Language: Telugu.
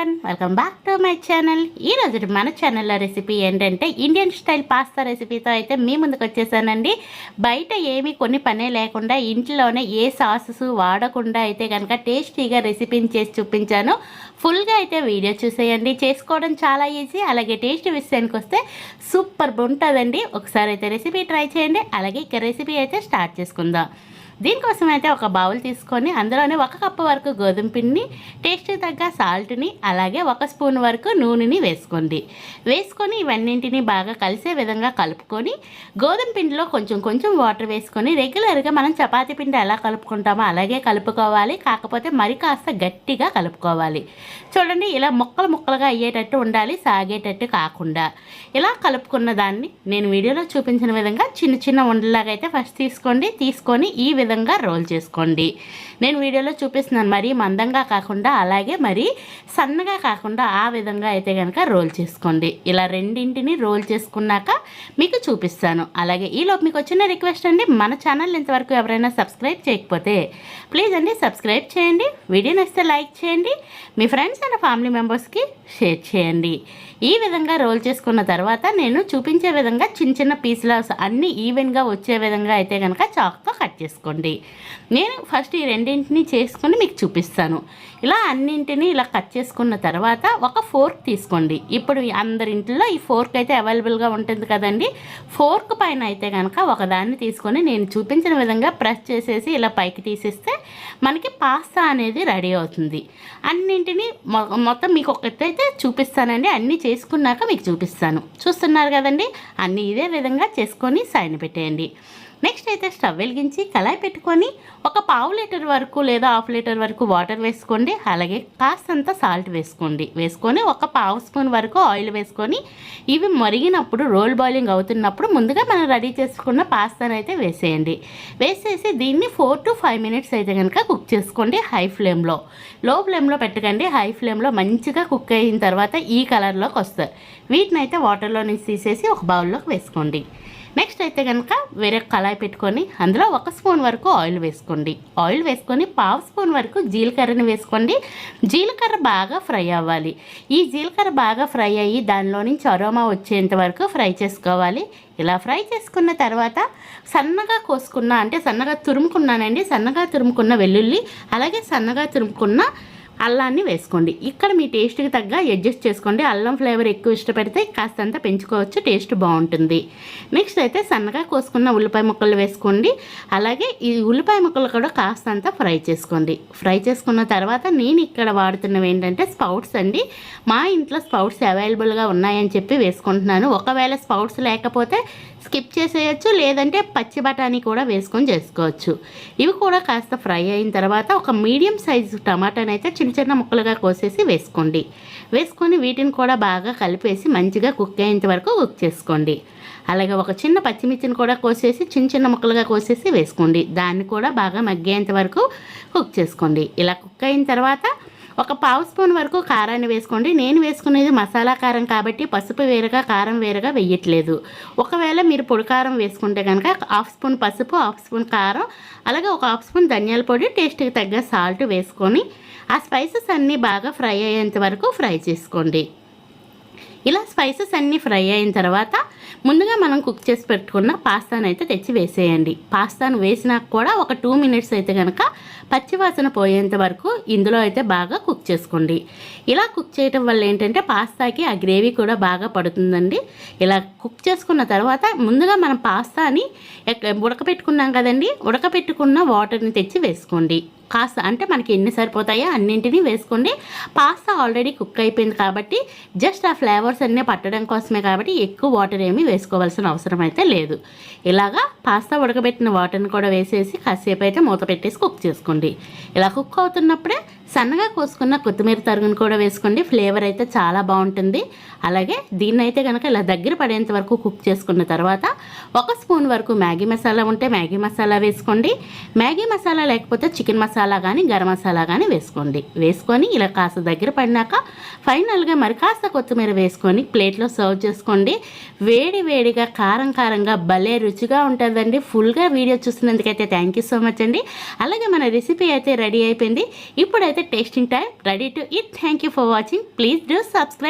One welcome back to my channel ఈ మన ఛానల్లో రెసిపీ ఏంటంటే ఇండియన్ స్టైల్ పాస్తా రెసిపీతో అయితే మీ ముందుకు వచ్చేసానండి. బయట ఏమీ కొన్ని పనే లేకుండా ఇంట్లోనే ఏ సాసెస్ వాడకుండా అయితే కనుక టేస్టీగా రెసిపీని చేసి చూపించాను. ఫుల్గా అయితే వీడియో చూసేయండి. చేసుకోవడం చాలా ఈజీ అలాగే టేస్ట్ విషయానికి వస్తే సూపర్ ఉంటుందండి. ఒకసారి అయితే రెసిపీ ట్రై చేయండి. అలాగే ఇక రెసిపీ అయితే స్టార్ట్ చేసుకుందాం. దీనికోసం అయితే ఒక బౌల్ తీసుకొని అందులోనే ఒక కప్పు వరకు గోధుమ పిండిని టేస్ట్కి తగ్గ సాల్ట్ని అలాగే ఒక స్పూన్ వరకు నూనెని వేసుకోండి. వేసుకొని ఇవన్నింటినీ బాగా కలిసే విధంగా కలుపుకొని గోధుమ పిండిలో కొంచెం కొంచెం వాటర్ వేసుకొని రెగ్యులర్గా మనం చపాతీ పిండి ఎలా కలుపుకుంటామో అలాగే కలుపుకోవాలి. కాకపోతే మరి కాస్త గట్టిగా కలుపుకోవాలి. చూడండి ఇలా ముక్కలు ముక్కలుగా అయ్యేటట్టు ఉండాలి సాగేటట్టు కాకుండా. ఇలా కలుపుకున్న దాన్ని నేను వీడియోలో చూపించిన విధంగా చిన్న చిన్న ఉండలాగా అయితే ఫస్ట్ తీసుకోండి. తీసుకొని ఈ విధంగా విధంగా రోల్ చేసుకోండి. నేను వీడియోలో చూపిస్తున్నాను మరీ మందంగా కాకుండా అలాగే మరి సన్నగా కాకుండా ఆ విధంగా అయితే కనుక రోల్ చేసుకోండి. ఇలా రెండింటిని రోల్ చేసుకున్నాక మీకు చూపిస్తాను. అలాగే ఈలోపు మీకు వచ్చిన రిక్వెస్ట్ అండి మన ఛానల్ ఇంతవరకు ఎవరైనా సబ్స్క్రైబ్ చేయకపోతే ప్లీజ్ అండి సబ్స్క్రైబ్ చేయండి వీడియో నచ్చితే లైక్ చేయండి మీ ఫ్రెండ్స్ అండ్ ఫ్యామిలీ మెంబర్స్కి షేర్ చేయండి. ఈ విధంగా రోల్ చేసుకున్న తర్వాత నేను చూపించే విధంగా చిన్న చిన్న పీసులు అన్నీ ఈవెన్గా వచ్చే విధంగా అయితే కనుక చాక్తో కట్ చేసుకోండి. నేను ఫస్ట్ ఈ రెండింటిని చేసుకొని మీకు చూపిస్తాను. ఇలా అన్నింటినీ ఇలా కట్ చేసుకున్న తర్వాత ఒక ఫోర్క్ తీసుకోండి. ఇప్పుడు అందరి ఇంట్లో ఈ ఫోర్క్ అయితే అవైలబుల్గా ఉంటుంది కదండి. ఫోర్క్ పైన అయితే కనుక ఒకదాన్ని తీసుకొని నేను చూపించిన విధంగా ప్రెస్ చేసేసి ఇలా పైకి తీసేస్తే మనకి పాస్తా అనేది రెడీ అవుతుంది. అన్నింటినీ మొత్తం మీకు ఒకటైతే చూపిస్తానండి. అన్నీ చేసుకున్నాక మీకు చూపిస్తాను. చూస్తున్నారు కదండి? అన్నీ ఇదే విధంగా చేసుకొని సైన్ పెట్టేయండి. నెక్స్ట్ అయితే స్టవ్ వెలిగించి కళాయి పెట్టుకొని ఒక పావు లీటర్ వరకు లేదా హాఫ్ లీటర్ వరకు వాటర్ వేసుకోండి. అలాగే కాస్తంత సాల్ట్ వేసుకోండి. వేసుకొని ఒక పావు స్పూన్ వరకు ఆయిల్ వేసుకొని ఇవి మరిగినప్పుడు రోల్ బాయిలింగ్ అవుతున్నప్పుడు ముందుగా మనం రెడీ చేసుకున్న పాస్తాను అయితే వేసేయండి. వేసేసి దీన్ని ఫోర్ టు ఫైవ్ మినిట్స్ అయితే కనుక కుక్ చేసుకోండి హై ఫ్లేమ్లో. లో ఫ్లేమ్లో పెట్టకండి. హై ఫ్లేమ్లో మంచిగా కుక్ అయిన తర్వాత ఈ కలర్లోకి వస్తాయి. వీటిని అయితే వాటర్లో నుంచి తీసేసి ఒక బౌల్లోకి వేసుకోండి. నెక్స్ట్ అయితే కనుక వేరే కళాయి పెట్టుకొని అందులో ఒక స్పూన్ వరకు ఆయిల్ వేసుకోండి. ఆయిల్ వేసుకొని పావు స్పూన్ వరకు జీలకర్రని వేసుకోండి. జీలకర్ర బాగా ఫ్రై అవ్వాలి. ఈ జీలకర్ర బాగా ఫ్రై అయ్యి దానిలో నుంచి అరోమా వచ్చేంత వరకు ఫ్రై చేసుకోవాలి. ఇలా ఫ్రై చేసుకున్న తర్వాత సన్నగా కోసుకున్న అంటే సన్నగా తురుముకున్నానండి సన్నగా తురుముకున్న వెల్లుల్లి అలాగే సన్నగా తురుముకున్న అల్లాన్ని వేసుకోండి. ఇక్కడ మీ టేస్ట్కి తగ్గ అడ్జస్ట్ చేసుకోండి. అల్లం ఫ్లేవర్ ఎక్కువ ఇష్టపడితే కాస్తంత పెంచుకోవచ్చు టేస్ట్ బాగుంటుంది. నెక్స్ట్ అయితే సన్నగా కోసుకున్న ఉల్లిపాయ ముక్కలు వేసుకోండి. అలాగే ఈ ఉల్లిపాయ ముక్కలు కూడా కాస్తంత ఫ్రై చేసుకోండి. ఫ్రై చేసుకున్న తర్వాత నేను ఇక్కడ వాడుతున్నవి ఏంటంటే స్పౌట్స్ అండి. మా ఇంట్లో స్పౌట్స్ అవైలబుల్గా ఉన్నాయని చెప్పి వేసుకుంటున్నాను. ఒకవేళ స్పౌట్స్ లేకపోతే స్కిప్ చేసేయచ్చు లేదంటే పచ్చి బఠానీ కూడా వేసుకొని చేసుకోవచ్చు. ఇవి కూడా కాస్త ఫ్రై అయిన తర్వాత ఒక మీడియం సైజు టమాటాని అయితే చిన్న చిన్న ముక్కలుగా కోసేసి వేసుకోండి. వేసుకొని వీటిని కూడా బాగా కలిపేసి మంచిగా కుక్ అయ్యేంత వరకు కుక్ చేసుకోండి. అలాగే ఒక చిన్న పచ్చిమిర్చిని కూడా కోసేసి చిన్న చిన్న ముక్కలుగా కోసేసి వేసుకోండి. దాన్ని కూడా బాగా మగ్గేంత వరకు కుక్ చేసుకోండి. ఇలా కుక్ అయిన తర్వాత ఒక పావు స్పూన్ వరకు కారాన్ని వేసుకోండి. నేను వేసుకునేది మసాలా కారం కాబట్టి పసుపు వేరుగా కారం వేరుగా వేయట్లేదు. ఒకవేళ మీరు పొడి కారం వేసుకుంటే కనుక హాఫ్ స్పూన్ పసుపు హాఫ్ స్పూన్ కారం అలాగే ఒక హాఫ్ స్పూన్ ధనియాల పొడి టేస్ట్కి తగ్గ సాల్ట్ వేసుకొని ఆ స్పైసెస్ అన్నీ బాగా ఫ్రై అయ్యేంత వరకు ఫ్రై చేసుకోండి. ఇలా స్పైసెస్ అన్నీ ఫ్రై అయిన తర్వాత ముందుగా మనం కుక్ చేసి పెట్టుకున్న పాస్తాను అయితే తెచ్చి వేసేయండి. పాస్తాను వేసినాక కూడా ఒక టూ మినిట్స్ అయితే కనుక పచ్చివాసన పోయేంత వరకు ఇందులో అయితే బాగా కుక్ చేసుకోండి. ఇలా కుక్ చేయటం వల్ల ఏంటంటే పాస్తాకి ఆ గ్రేవీ కూడా బాగా పడుతుందండి. ఇలా కుక్ చేసుకున్న తర్వాత ముందుగా మనం పాస్తాని ఉడకపెట్టుకున్నాం కదండి. ఉడకపెట్టుకున్న వాటర్ని తెచ్చి వేసుకోండి. కాస్త అంటే మనకి ఎన్ని సరిపోతాయో అన్నింటినీ వేసుకోండి పాస్తా ఆల్రెడీ కుక్ అయిపోయింది కాబట్టి జస్ట్ ఆ ఫ్లేవర్స్ అన్నీ పట్టడం కోసమే కాబట్టి ఎక్కువ వాటర్ ఏమీ వేసుకోవాల్సిన అవసరం అయితే లేదు. ఇలాగా పాస్తా ఉడకబెట్టిన వాటర్ని కూడా వేసేసి కాసేపు అయితే మూత పెట్టేసి కుక్ చేసుకోండి. ఇలా కుక్ అవుతున్నప్పుడే సన్నగా కోసుకున్న కొత్తిమీర తరుగును కూడా వేసుకోండి. ఫ్లేవర్ అయితే చాలా బాగుంటుంది. అలాగే దీన్ని అయితే కనుక ఇలా దగ్గర పడేంత వరకు కుక్ చేసుకున్న తర్వాత ఒక స్పూన్ వరకు మ్యాగీ మసాలా ఉంటే మ్యాగీ మసాలా వేసుకోండి. మ్యాగీ మసాలా లేకపోతే చికెన్ మసాలా కానీ గరం మసాలా కానీ వేసుకోండి. వేసుకొని ఇలా కాస్త దగ్గర పడినాక ఫైనల్గా మరి కాస్త కొత్తిమీర వేసుకొని ప్లేట్లో సర్వ్ చేసుకోండి. వేడి వేడిగా కారం కారంగా భలే రుచిగా ఉంటుందండి. ఫుల్గా వీడియో చూసినందుకైతే థ్యాంక్ యూ సో మచ్ అండి. అలాగే మన రెసిపీ అయితే రెడీ అయిపోయింది. ఇప్పుడైతే tasting time ready to eat. Thank you for watching. Please do subscribe.